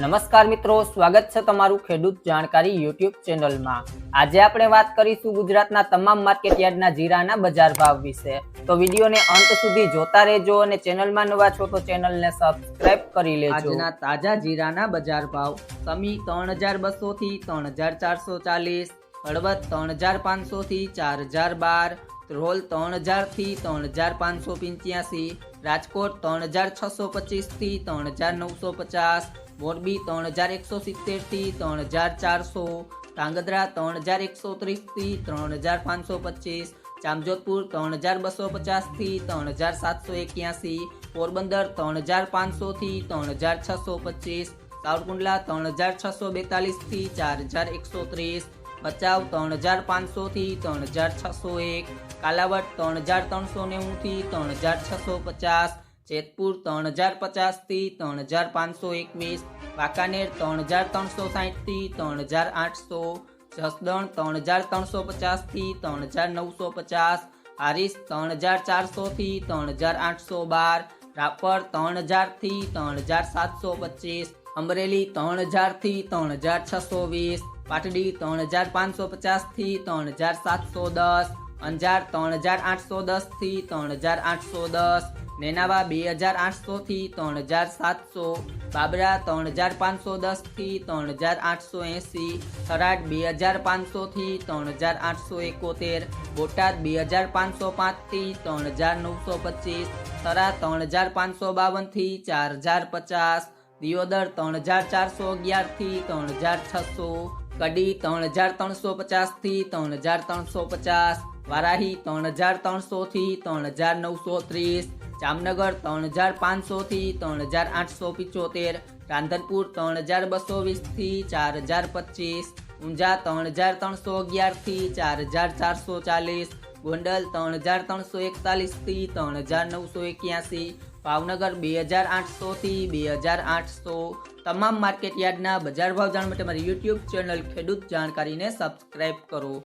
નમસ્કાર મિત્રો, સ્વાગત છે તમારું ખેડૂત જાણકારી યુટ્યુબ ચેનલમાં. આજે આપણે વાત કરીશું ગુજરાતના તમામ માર્કેટ યાર્ડના જીરાના બજાર ભાવ વિશે. તો વિડીયોને અંત સુધી જોતા રહેજો અને ચેનલમાં નવા છો તો ચેનલને સબસ્ક્રાઇબ કરી લેજો. આજના તાજા જીરાના બજાર ભાવ. સમી ત્રણ હજાર બસો થી ત્રણ હજાર ચારસો ચાલીસ, હળવદ ત્રણ હજાર પાંચસો થી ચાર હજાર બાર રોલ ત્રણ હજારથી ત્રણ હજાર પાંચસો પંચ્યાસી, રાજકોટ ત્રણ હજાર છસો પચીસથી ત્રણ હજાર નવસો પચાસ મોરબી ત્રણ હજાર એકસો સિત્તેર થી ત્રણ હજાર ચારસો ધાંગધ્રા ત્રણ હજાર એકસો ત્રીસ થી ત્રણ હજાર પાંચસો પચીસ જામજોધપુર ત્રણ હજાર બસો પચાસ થી ત્રણ હજાર સાતસો એક્યાસી પોરબંદર ત્રણ હજાર પાંચસો થી ત્રણ હજાર છસો પચીસ સાવરકુંડલા ત્રણ હજાર છસો બેતાલીસ થી ચાર હજાર એકસો ત્રીસ ભચાઉ ત્રણ હજાર પાંચસો થી ત્રણ હજાર છસો એક કાલાવડ ત્રણ હજાર ત્રણસો નેવું થી ત્રણ હજાર છસો પચાસ જેતપુર ત્રણ હજાર પચાસ થી ત્રણ હજાર પાંચસો એકવીસ વાંકાનેર ત્રણ હજાર ત્રણસો સાઠ થી ત્રણ હજાર આઠસો જસદણ ત્રણ હજાર ત્રણસો પચાસ થી ત્રણ હજાર નવસો પચાસ હારીસ ત્રણ હજાર ચારસો થી ત્રણ હજાર આઠસો બાર રાપર ત્રણ હજાર થી ત્રણ હજાર સાતસો પચીસ અમરેલી ત્રણ હજાર થી ત્રણ હજાર છસો વીસ પાટડી ત્રણ હજાર પાંચસો પચાસ થી ત્રણ હજાર સાતસો દસ અંજાર ત્રણ હજાર આઠસો દસ થી ત્રણ હજાર આઠસો દસ નેનાવા બે હજાર આઠસો થી ત્રણ હજાર સાતસો બાબરા ત્રણ હજાર પાંચસો દસ થી ત્રણ હજાર આઠસો એંસી થરાદ બે હજાર પાંચસો થી ત્રણ હજાર આઠસો એકોતેર બોટાદ બે હજાર પાંચસો પાંચ થી ત્રણ હજાર નવસો પચીસ થરા ત્રણ હજાર પાંચસો બાવન થી ચાર હજાર પચાસ દિયોદર ત્રણ હજાર ચારસો અગિયાર થી ત્રણ હજાર છસો કડી ત્રણ હજાર ત્રણસો પચાસ થી ત્રણ હજાર ત્રણસો પચાસ વારાહી ત્રણ હજાર ત્રણસો થી ત્રણ હજાર નવસો ત્રીસ, જામનગર ત્રણ હજાર પાંચસો થી ત્રણ હજાર આઠસો પિચોતેર, રાંધનપુર ત્રણ હજાર બસો વીસથી ચાર હજાર પચીસ, ઊંઝા ત્રણ હજાર ત્રણસો અગિયારથી ચાર હજાર ચારસો ચાલીસ, ગોંડલ ત્રણ હજાર ત્રણસો એકતાલીસથી ત્રણ હજાર નવસો એક્યાસી, ભાવનગર બે હજાર આઠસો થી બે હજાર આઠસો. તમામ માર્કેટ યાર્ડના બજાર ભાવ જાણવા માટે મારી યુટ્યુબ ચેનલ ખેડૂત જાણકારીને સબસ્ક્રાઇબ કરો.